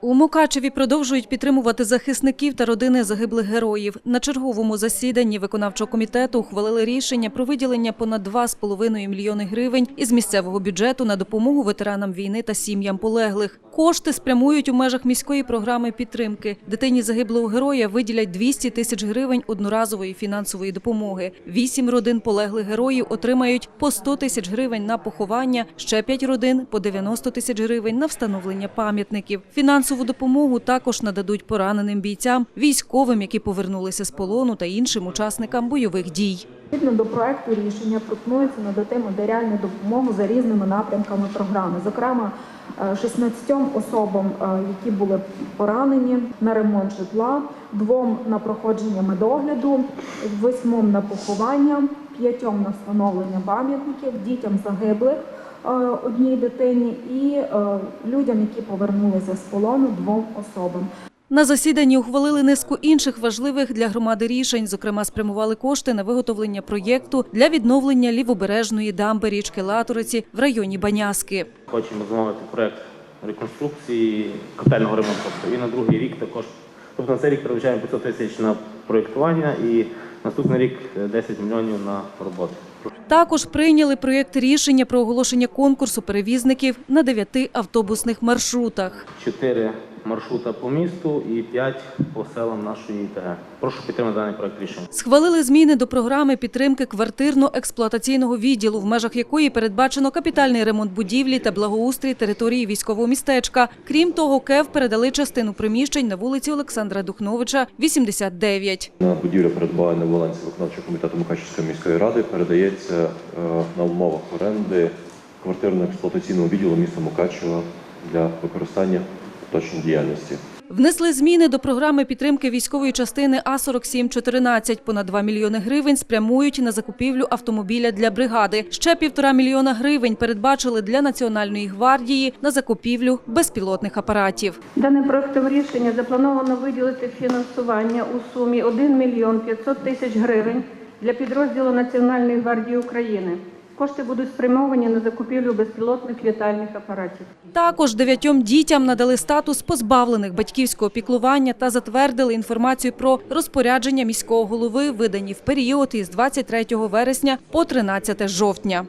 У Мукачеві продовжують підтримувати захисників та родини загиблих героїв. На черговому засіданні виконавчого комітету ухвалили рішення про виділення понад 2,5 мільйони гривень із місцевого бюджету на допомогу ветеранам війни та сім'ям полеглих. Кошти спрямують у межах міської програми підтримки. Дитині загиблого героя виділять 200 тисяч гривень одноразової фінансової допомоги. Вісім родин полеглих героїв отримають по 100 тисяч гривень на поховання, ще п'ять родин по 90 тисяч гривень на встановлення пам'ятників. Фінансову допомогу також нададуть пораненим бійцям, військовим, які повернулися з полону та іншим учасникам бойових дій. Відповідно до проекту рішення пропонується надати матеріальну допомогу за різними напрямками програми. Зокрема, е, 16 особам, е, які були поранені на ремонт житла, двом на проходження медогляду, восьмом на поховання, п'ятьом на встановлення пам'ятників, дітям загиблих е, одній дитині і е, людям, які повернулися з полону, двом особам. На засіданні ухвалили низку інших важливих для громади рішень. Зокрема, спрямували кошти на виготовлення проєкту для відновлення лівобережної дамби річки Латориці в районі Баняски. Хочемо замовити проект реконструкції котельного ремонту. І на другий рік також. Тобто на цей рік передбачаємо 500 тисяч на проєктування і наступний рік е, 10 мільйонів на роботу. Також прийняли проєкт рішення про оголошення конкурсу перевізників на дев'яти автобусних маршрутах. Чотири маршрута по місту і п'ять по селам нашої ІТГ. Прошу підтримати даний проект рішення. Схвалили зміни до програми підтримки квартирно-експлуатаційного відділу, в межах якої передбачено капітальний ремонт будівлі та благоустрій території військового містечка. Крім того, КЕВ передали частину приміщень на вулиці Олександра Духновича, 89. На будівля передбана в балансі виконавчого комітету Мукачівської міської ради передається е, на умовах оренди квартирно-експлуатаційного відділу міста Мукачева для використання в діяльності. Внесли зміни до програми підтримки військової частини А4714. Понад 2 мільйони гривень спрямують на закупівлю автомобіля для бригади. Ще півтора мільйона гривень передбачили для Національної гвардії на закупівлю безпілотних апаратів. Даним проектом рішення заплановано виділити фінансування у сумі 1 мільйон 500 тисяч гривень для підрозділу Національної гвардії України. Кошти будуть спрямовані на закупівлю безпілотних літальних апаратів. Також дев'ятьом дітям надали статус позбавлених батьківського піклування та затвердили інформацію про розпорядження міського голови, видані в період із 23 вересня по 13 жовтня.